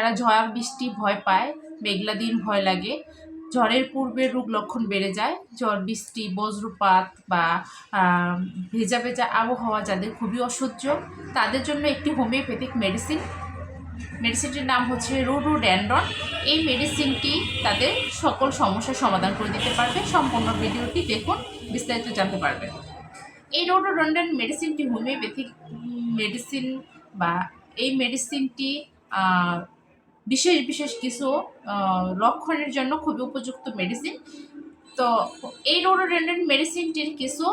যারা ঝড় বৃষ্টি ভয় পায়, মেঘলা দিন ভয় লাগে। ঝড়ের পূর্বে রোগ লক্ষণ বেড়ে যায়। ঝড় বৃষ্টি, বজ্রপাত বা ভেজা ভেজা আবহাওয়া যাদের খুবই অসহ্য, তাদের জন্য একটি হোমিওপ্যাথিক মেডিসিন। মেডিসিনটির নাম হচ্ছে রোডোড্যান্ড্রন এই মেডিসিনটি তাদের সকল সমস্যার সমাধান করে দিতে পারবে। সম্পূর্ণ ভিডিওটি দেখুন, বিস্তারিত জানতে পারবেন। এই রোডোড্যান্ড্রন মেডিসিনটি হোমিওপ্যাথিক মেডিসিন বা এই মেডিসিনটি বিশেষ বিশেষ কিছু লক্ষণের জন্য খুবই উপযুক্ত মেডিসিন তো এই রোডোডেন্ড্রন মেডিসিনটির কিছু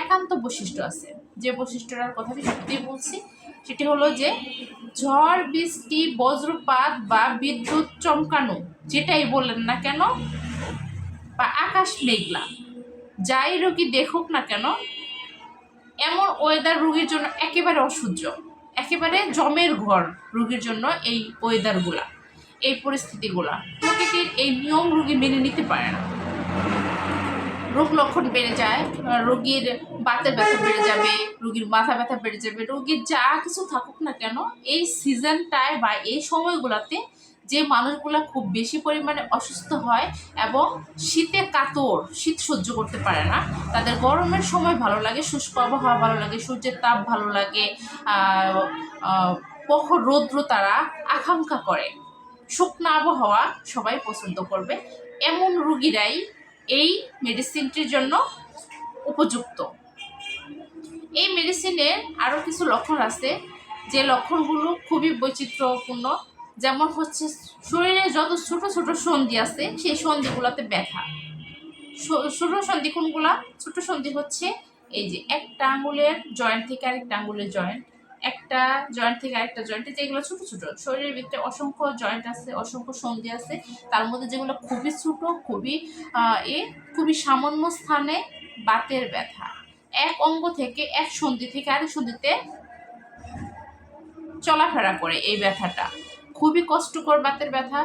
একান্ত বৈশিষ্ট্য আছে। যে বৈশিষ্ট্যটার কথা আমি সত্যিই বলছি, সেটি হলো যে ঝড়, বৃষ্টি, বজ্রপাত বা বিদ্যুৎ চমকানো, যেটাই বললেন না কেন, বা আকাশ মেঘলা, যাই রোগী দেখুক না কেন, এমন ওয়েদার রোগীর জন্য একেবারে অসহ্য। একেবারে জমের ঘর রুগীর জন্য এই ওয়েদারগুলা এই পরিস্থিতিগুলা। প্রকৃতির এই নিয়ম রুগী মেনে নিতে পারে না। রোগ লক্ষণ বেড়ে যায় রোগীর বাতের ব্যথা বেড়ে যাবে, রোগীর মাথা ব্যথা বেড়ে যাবে, রোগীর যা কিছু থাকুক না কেন, এই সিজনটায় বা এই সময়গুলোতে যে মানুষগুলো খুব বেশি পরিমাণে অসুস্থ হয় এবং শীতে কাতর, শীত সহ্য করতে পারে না, তাদের গরমের সময় ভালো লাগে, শুষ্ক আবহাওয়া ভালো লাগে, সূর্যের তাপ ভালো লাগে প্রখর রৌদ্র তারা আকাঙ্ক্ষা করে। শুকনো আবহাওয়া সবাই পছন্দ করবে। এমন রুগীরাই এই মেডিসিনটির জন্য উপযুক্ত। এই মেডিসিনের আরও কিছু লক্ষণ আছে, যে লক্ষণগুলো খুবই বৈচিত্র্যপূর্ণ। যেমন হচ্ছে শরীরে যত ছোট ছোট সন্ধি আছে, সেই সন্ধিগুলোতে ব্যথা। ছোট সন্ধি কোনগুলা? ছোট সন্ধি হচ্ছে এই যে একটা আঙ্গুলের জয়েন্ট থেকে আরেকটা আঙ্গুলের জয়েন্ট একটা জয়েন্ট থেকে আরেকটা জয়েন্টে যেগুলো ছোট ছোট। শরীরের ভিতরে অসংখ্য জয়েন্ট আছে, অসংখ্য সন্ধি আছে। তার মধ্যে যেগুলো খুবই ছোট, খুবই এ খুবই সামান্য স্থানে বাতের ব্যথা। এক অঙ্গ থেকে এক সন্ধি থেকে আরেক সন্ধিতে চলাফেরা করে এই ব্যথাটা। খুবই কষ্টকর বাতের ব্যথা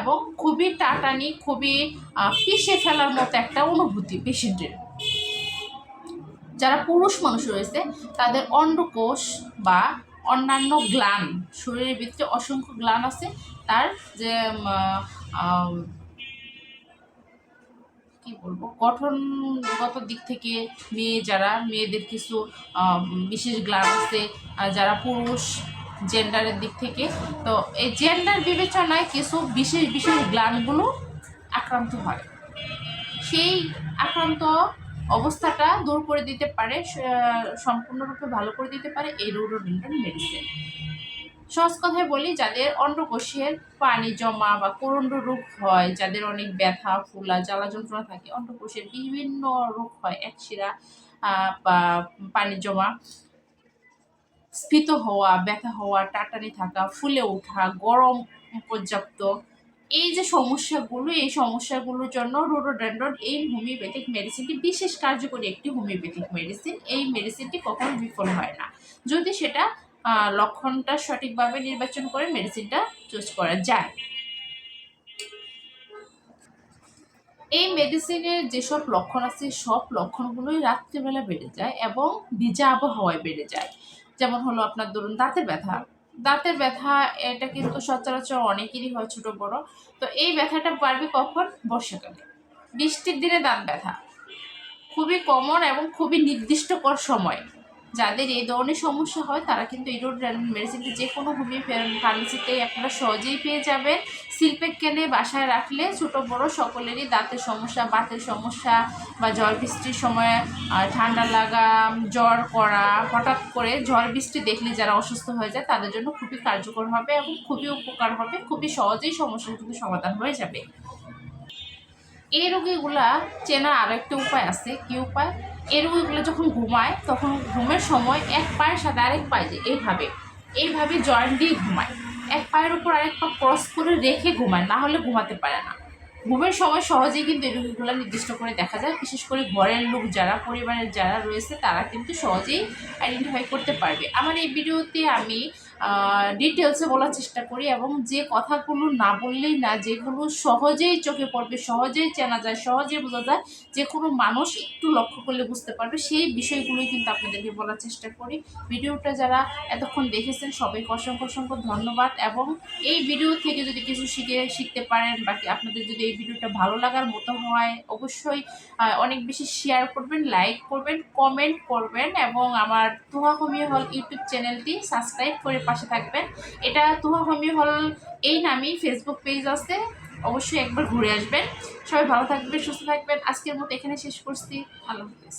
এবং খুবই টাটানি, খুবই পিষে ফেলার মতো একটা অনুভূতি পেশেন্টের। যারা পুরুষ মানুষ রয়েছে, তাদের অন্ডকোষ বা অন্যান্য গ্লান, শরীরের ভিতরে অসংখ্য গ্লান আছে, তার যে কি বলব, গঠনগত দিক থেকে মেয়ে যারা, মেয়েদের কিছু বিশেষ গ্লান আছে যারা পুরুষ জেন্ডারের দিক থেকে। তো এই জেন্ডার বিবেচনায় কিছু বিশেষ বিশেষ গ্লানগুলো আক্রান্ত হয়। সেই আক্রান্ত অবস্থাটা দূর করে দিতে পারে সম্পূর্ণরূপে ভালো করে দিতে পারে এই রোডোডেন্ড্রন মেডিসিন সহজ কথায় বলি, যাদের অন্ডকোষের পানি জমা বা কোরণ্ড রোগ হয়, যাদের অনেক ব্যথা, ফুলা, জ্বালা যন্ত্রণা থাকে, অন্ডকোষের বিভিন্ন রোগ হয় একশিরা বা পানি জমা। স্ফীত হওয়া, ব্যথা হওয়া, টাটানি থাকা, ফুলে ওঠা, গরম পর্যাপ্ত, এই যে সমস্যাগুলো, এই সমস্যাগুলোর জন্য রোডোডেন্ড্রন এই হোমিওপ্যাথিক মেডিসিনটি বিশেষ কার্যকরী একটি হোমিওপ্যাথিক মেডিসিন এই মেডিসিনটি কখনো বিফল হয় না। যদি সেটা লক্ষণটা সঠিকভাবে নির্বাচন করে মেডিসিনটা চুজ করা যায়। এই মেডিসিনের যেসব লক্ষণ আছে, সব লক্ষণগুলোই রাত্রিবেলা বেড়ে যায় এবং ভিজা আবহাওয়ায় বেড়ে যায়। যেমন হলো আপনার ধরুন দাঁতের ব্যথা। দাঁতের ব্যথা, এটা কিন্তু সচরাচর অনেকেরই হয় ছোট, বড়। তো এই ব্যথাটা বাড়বে কখন? বর্ষাকালে। বৃষ্টির দিনে দাঁত ব্যথা। খুবই কমন এবং খুবই নির্দিষ্টকর সময়। যাদের এই ধরনের সমস্যা হয়, তারা কিন্তু এই মেডিসিনটি যে কোনো হোমিও ফার্মেসিতে আপনারা সহজেই পেয়ে যাবেন। শিল্পের কেনে বাসায় রাখলে ছোট, বড় সকলেরই দাঁতের সমস্যা, বাতের সমস্যা বা ঝড় বৃষ্টির সময় ঠান্ডা লাগা, জ্বর করা, হঠাৎ করে ঝড় বৃষ্টি দেখলে যারা অসুস্থ হয়ে যায়, তাদের জন্য খুবই কার্যকর হবে এবং খুবই উপকার হবে। খুবই সহজেই সমস্যার কিন্তু সমাধান হয়ে যাবে। এই রোগীগুলা চেনার আরও একটা উপায় আছে। কি উপায়? এই রোগীগুলো যখন ঘুমায়, তখন ঘুমের সময় এক পায়ের সাথে আরেক পায়ে যে এইভাবে। এইভাবে জয়েন্ট দিয়ে ঘুমায়। এক পায়ের উপর আরেক পা ক্রস করে রেখে ঘুমায়, না হলে ঘুমাতে পারে না। ঘুমের সময় সহজেই কিন্তু এই রোগীগুলো নির্দিষ্ট করে দেখা যায়। বিশেষ করে ঘরের লোক যারা, পরিবারের যারা রয়েছে, তারা কিন্তু সহজেই আইডেন্টিফাই করতে পারবে। আমার এই ভিডিওতে আমি ডিটেলসে বলার চেষ্টা করি এবং যে কথাগুলো না বললেই না, যেগুলো সহজেই চোখে পড়বে, সহজেই চেনা যায়, সহজেই বোঝা যায়, যে কোনো মানুষ একটু লক্ষ্য করলে বুঝতে পারবে, সেই বিষয়গুলোই কিন্তু আপনাদেরকে বলার চেষ্টা করি। ভিডিওটা যারা এতক্ষণ দেখেছেন, সবাইকে অসংখ্য অসংখ্য ধন্যবাদ এবং এই ভিডিও থেকে যদি কিছু শিখে, শিখতে পারেন বাকি আপনাদের যদি এই ভিডিওটা ভালো লাগার মতো হয়, অবশ্যই অনেক বেশি শেয়ার করবেন লাইক করবেন কমেন্ট করবেন এবং আমার তুহা হোমিও হল ইউটিউব চ্যানেলটি সাবস্ক্রাইব করে পাশে থাকবেন। এটা তুহা হোমিও হল এই নামেই ফেসবুক পেজ আছে। অবশ্যই একবার ঘুরে আসবেন। সবাই ভালো থাকবেন, সুস্থ থাকবেন। আজকের মতো এখানে শেষ করছি। আল্লাহ হাফিজ।